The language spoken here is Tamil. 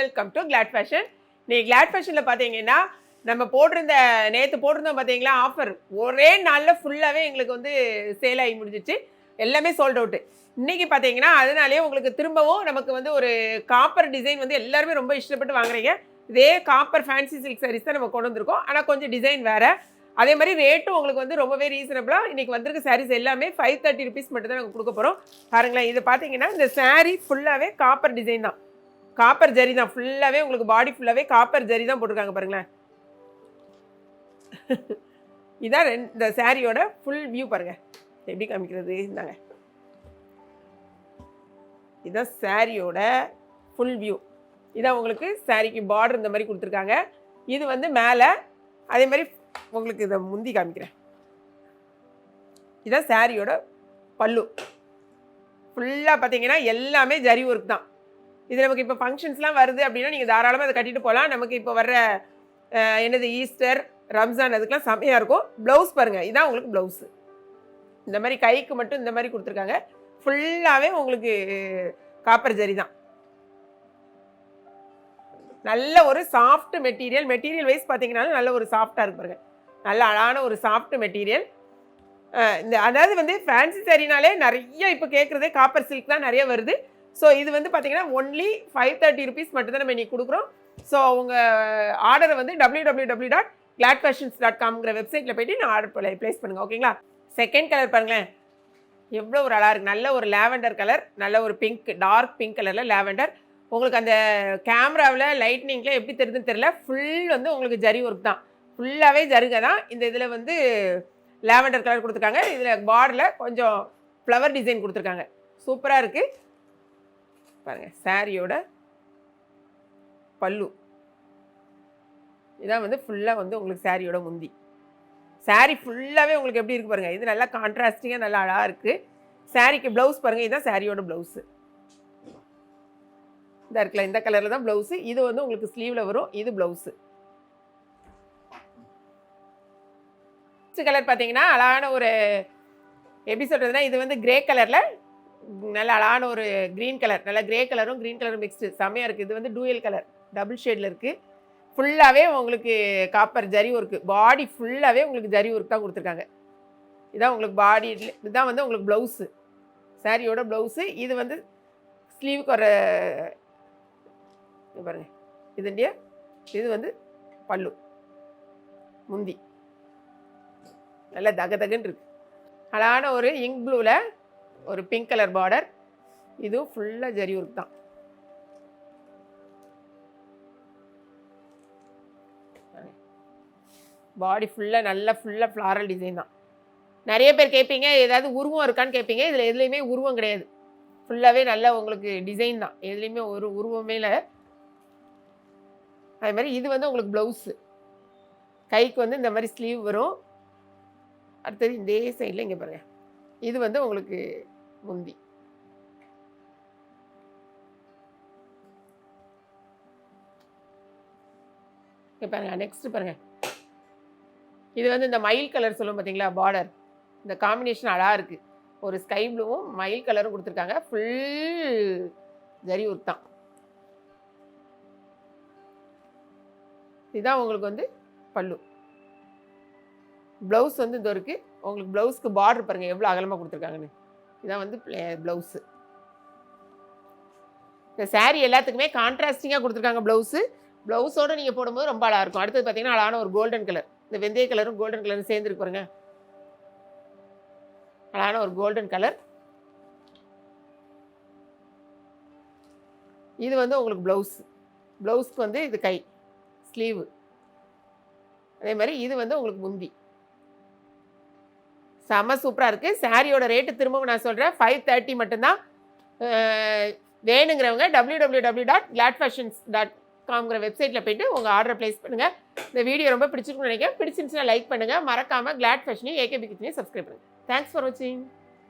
வெல்கம் டு கிளாட் ஃபேஷன் நீ கிளாட் ஃபேஷனில் பார்த்தீங்கன்னா நம்ம போட்டிருந்த நேற்று போட்டிருந்தோம் பார்த்தீங்களா ஆஃபர் ஒரே நாளில் ஃபுல்லாகவே எங்களுக்கு வந்து சேல் ஆகி முடிஞ்சிச்சு. எல்லாமே சோல்ட் அவுட்டு இன்றைக்கி பார்த்தீங்கன்னா அதனாலே உங்களுக்கு திரும்பவும் நமக்கு வந்து ஒரு காப்பர் டிசைன் வந்து எல்லாருமே ரொம்ப இஷ்டப்பட்டு வாங்குறீங்க. இதே காப்பர் ஃபேன்சி சில்க் சாரீஸ் தான் நம்ம கொண்டு வந்திருக்கோம். ஆனால் கொஞ்சம் டிசைன் வேறு. அதே மாதிரி ரேட்டும் உங்களுக்கு வந்து ரொம்பவே ரீசனபிளாக இன்றைக்கி வந்திருக்க சாரீஸ் எல்லாமே ஃபைவ் தேர்ட்டி ருபீஸ் மட்டும் தான் நாங்கள் கொடுக்க போகிறோம் பாருங்களேன் இது பார்த்தீங்கன்னா இந்த சாரீ ஃபுல்லாகவே காப்பர் டிசைன் தான். காப்பர் ஜரி தான். ஃபுல்லாகவே உங்களுக்கு பாடி ஃபுல்லாகவே காப்பர் ஜரி தான் போட்டிருக்காங்க பாருங்களேன். இதான் ரெண்டு- இந்த சாரியோட ஃபுல் வியூ பாருங்கள் எப்படி காமிக்கிறது? இருந்தாங்க இதான் சாரியோட ஃபுல் வியூ இதான் உங்களுக்கு சாரிக்கு பார்டர் இந்த மாதிரி கொடுத்துருக்காங்க. இது வந்து மேலே அதே மாதிரி உங்களுக்கு இதை முந்தி காமிக்கிறேன். இதான் சாரியோட பல்லு. ஃபுல்லாக பார்த்தீங்கன்னா எல்லாமே ஜரி ஒர்க் தான். இது நமக்கு இப்போ ஃபங்க்ஷன்ஸ்லாம் வருது அப்படின்னா நீங்கள் தாராளமாக அதை கட்டிட்டு போகலாம் நமக்கு இப்போ வர்ற என்னது ஈஸ்டர் ரம்ஜான் அதுக்கெலாம் செம்மையாக இருக்கும். ப்ளவுஸ் பாருங்கள் இதான் உங்களுக்கு ப்ளவுஸு இந்த மாதிரி கைக்கு மட்டும் இந்த மாதிரி கொடுத்துருக்காங்க. ஃபுல்லாகவே உங்களுக்கு காப்பர் ஜரி தான். நல்ல ஒரு சாஃப்ட் மெட்டீரியல் மெட்டீரியல் வைஸ் பார்த்தீங்கன்னாலும் நல்ல ஒரு சாஃப்டாக இருக்கு பாருங்க. நல்ல அழகான ஒரு சாஃப்ட் மெட்டீரியல் இந்த அதாவது வந்து ஃபேன்சி சாரினாலே நிறைய இப்போ கேட்குறதே காப்பர் சில்க் தான் நிறைய வருது. ஸோ இது வந்து பார்த்தீங்கன்னா ஒன்லி ஃபைவ் தேர்ட்டி ருபீஸ் மட்டும் தான் நம்ம இன்னைக்கு கொடுக்குறோம். ஸோ உங்கள் ஆர்டரை வந்து W W W dot glad fashions dot காம்ங்கிற வெப்சைட்டில் போயிட்டு நான் ஆர்டர் ப்ளேஸ் பண்ணுங்கள் ஓகேங்களா செகண்ட் கலர் பாருங்களேன். எவ்வளோ ஒரு அழகாக இருக்குது நல்ல ஒரு லேவெண்டர் கலர் நல்ல ஒரு பிங்க் டார்க் பிங்க் கலரில் லேவெண்டர் உங்களுக்கு அந்த கேமராவில் லைட்னிங்கில் எப்படி தெரியுதுன்னு தெரியல. ஃபுல் வந்து உங்களுக்கு ஜரி ஒர்க் தான். ஃபுல்லாகவே ஜருகை தான். இந்த இதில் வந்து லேவெண்டர் கலர் கொடுத்துருக்காங்க. இதில் பார்டரில் கொஞ்சம் ஃப்ளவர் டிசைன் கொடுத்துருக்காங்க. சூப்பராக இருக்குது பாருங்கள் சாரியோட பல்லு. இதான் வந்து ஃபுல்லாக வந்து உங்களுக்கு சாரியோட முந்தி. சாரி ஃபுல்லாகவே உங்களுக்கு எப்படி இருக்குது பாருங்கள் இது நல்லா கான்ட்ராஸ்டிங்காக நல்லா அழகாக இருக்குது சாரிக்கு ப்ளவுஸ் பாருங்கள் இதுதான் சாரியோட ப்ளவுஸு இதாக இருக்கலாம் இந்த கலரில் தான் ப்ளவுஸு இது வந்து உங்களுக்கு ஸ்லீவில் வரும் இது ப்ளவுஸு கலர் பார்த்தீங்கன்னா அழகான ஒரு எப்படி சொல்கிறதுனா இது வந்து கிரே கலரில் நல்ல அழகான ஒரு க்ரீன் கலர் நல்ல க்ரே கலரும் க்ரீன் கலரும் மிக்ஸ்டு செம்மையாக இருக்குது இது வந்து டூயல் கலர் டபுள் ஷேடில் இருக்குது ஃபுல்லாகவே உங்களுக்கு காப்பர் ஜரி ஒர்க்கு பாடி ஃபுல்லாகவே உங்களுக்கு ஜரி ஒர்க் தான் கொடுத்துருக்காங்க. இதான் உங்களுக்கு பாடி இதுதான் வந்து உங்களுக்கு ப்ளவுஸு சாரியோட ப்ளவுஸு இது வந்து ஸ்லீவுக்கு வர இங்க பாருங்க. இது இது வந்து பல்லு. முந்தி. நல்லா தக தகன்னு இருக்கு. அழகான ஒரு இங்க் ப்ளூவில் ஒரு பிங்க் கலர் பார்டர் இதுவும் ஃபுல்லாக ஜரி ஒர்க் தான். பாடி ஃபுல்லாக நல்லா ஃபுல்லாக ஃப்ளாரல் டிசைன் தான். நிறைய பேர் கேட்பீங்க ஏதாவது உருவம் இருக்கான்னு கேட்பீங்க இதில் எதுலேயுமே உருவம் கிடையாது. ஃபுல்லாகவே நல்ல உங்களுக்கு டிசைன் தான். எதுலேயுமே ஒரு உருவமே இல்லை. அது மாதிரி இது வந்து உங்களுக்கு ப்ளவுஸு கைக்கு வந்து இந்த மாதிரி ஸ்லீவ் வரும். அடுத்தது இந்த சைடில் இங்கே பாருங்க. இது வந்து உங்களுக்கு முந்தி இங்கே பாருங்க நெக்ஸ்ட் பாருங்க. இது வந்து இந்த மயில் கலர் சொல்லுவோம் பார்த்தீங்களா பார்டர் இந்த காம்பினேஷன் அழகாக இருக்குது ஒரு ஸ்கை ப்ளூவும் மயில் கலரும் கொடுத்துருக்காங்க. ஃபுல் ஜரி ஒர்க் இதுதான் உங்களுக்கு வந்து பல்லு. ப்ளவுஸ் வந்து இந்த இருக்குது உங்களுக்கு ப்ளவுஸ்க்கு பார்டர் பாருங்கள் எவ்வளோ அகலமாக கொடுத்துருக்காங்கன்னு. இதான் வந்து ப்ளவுஸு இந்த சாரீ எல்லாத்துக்குமே கான்ட்ராஸ்டிங்காக கொடுத்துருக்காங்க ப்ளவுஸு ப்ளவுஸோடு நீங்கள் போடும்போது ரொம்ப அழகாக இருக்கும். அடுத்தது பார்த்தீங்கன்னா அழகான ஒரு கோல்டன் கலர் இந்த வெந்தய கலரும் கோல்டன் கலரும் சேர்ந்துருக்கு பாருங்க. அழகான ஒரு கோல்டன் கலர் இது வந்து உங்களுக்கு ப்ளவுஸ் ப்ளவுஸ்க்கு வந்து இது கை ஸ்லீவு அதே மாதிரி இது வந்து உங்களுக்கு முந்தி. செம சூப்பராக இருக்குது சாரியோட ரேட்டு திரும்பவும் நான் சொல்கிறேன் ஃபைவ் தேர்ட்டி மட்டும்தான் வேணுங்கிறவங்க W W W dot Glad fashions dot காம்ங்கிற வெப்சைட்டில் போயிட்டு உங்கள் ஆர்டரை ப்ளேஸ் பண்ணுங்கள் இந்த வீடியோ ரொம்ப பிடிச்சிருக்குன்னு நினைக்கிறேன். பிடிச்சிருந்துச்சுன்னா லைக் பண்ணுங்கள் மறக்காமல் கிளாட் ஃபேஷனையும் ஏகேபி கிச்சனையும் சப்ஸ்கிரைப் பண்ணுங்கள் தேங்க்ஸ் ஃபார் வாட்சிங்